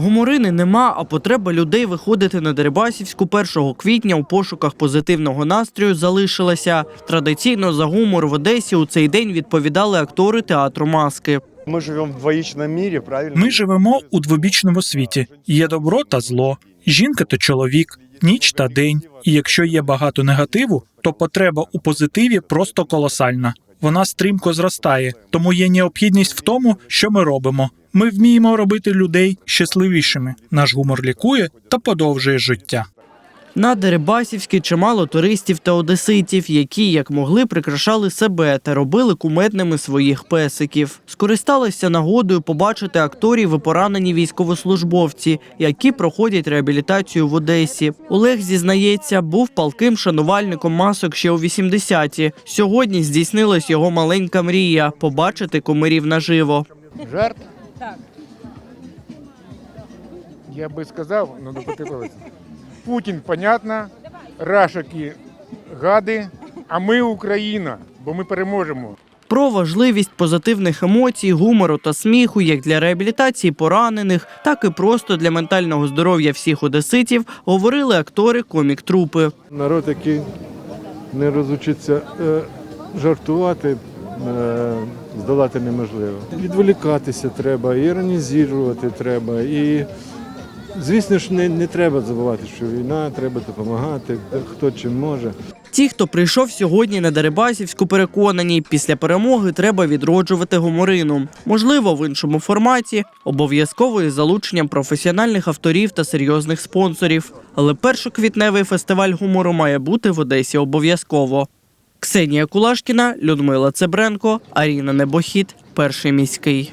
Гуморини нема, а потреба людей виходити на Дерибасівську 1 квітня у пошуках позитивного настрою залишилася. Традиційно за гумор в Одесі у цей день відповідали актори театру маски. Мы живем в двоичном мире, правильно? Ми живемо у двобічному світі. Є добро та зло, жінка та чоловік, ніч та день. І якщо є багато негативу, то потреба у позитиві просто колосальна. Вона стрімко зростає, тому є необхідність в тому, що ми робимо. Ми вміємо робити людей щасливішими. Наш гумор лікує та подовжує життя. На Дерибасівській чимало туристів та одеситів, які, як могли, прикрашали себе та робили кумедними своїх песиків. Скористалися нагодою побачити акторів і поранені військовослужбовці, які проходять реабілітацію в Одесі. Олег зізнається, був палким шанувальником масок ще у 80-ті. Сьогодні здійснилась його маленька мрія побачити кумирів наживо. Жарт? Так. Я би сказав, ну до подивилися. Путін, понятно, рашаки гади, а ми Україна, бо ми переможемо. Про важливість позитивних емоцій, гумору та сміху як для реабілітації поранених, так і просто для ментального здоров'я всіх одеситів говорили актори комік-трупи. Народ, який не розучиться е, жартувати, е, здолати неможливо. Відволікатися треба, іронізувати треба. І, звісно ж, не, не треба забувати, що війна, треба допомагати, хто чим може. Ті, хто прийшов сьогодні на Дерибасівську, переконані, після перемоги треба відроджувати гуморину. Можливо, в іншому форматі, обов'язково із залученням професіональних авторів та серйозних спонсорів. Але першоквітневий фестиваль гумору має бути в Одесі обов'язково. Ксенія Кулашкіна, Людмила Цебренко, Аріна Небохід, перший міський.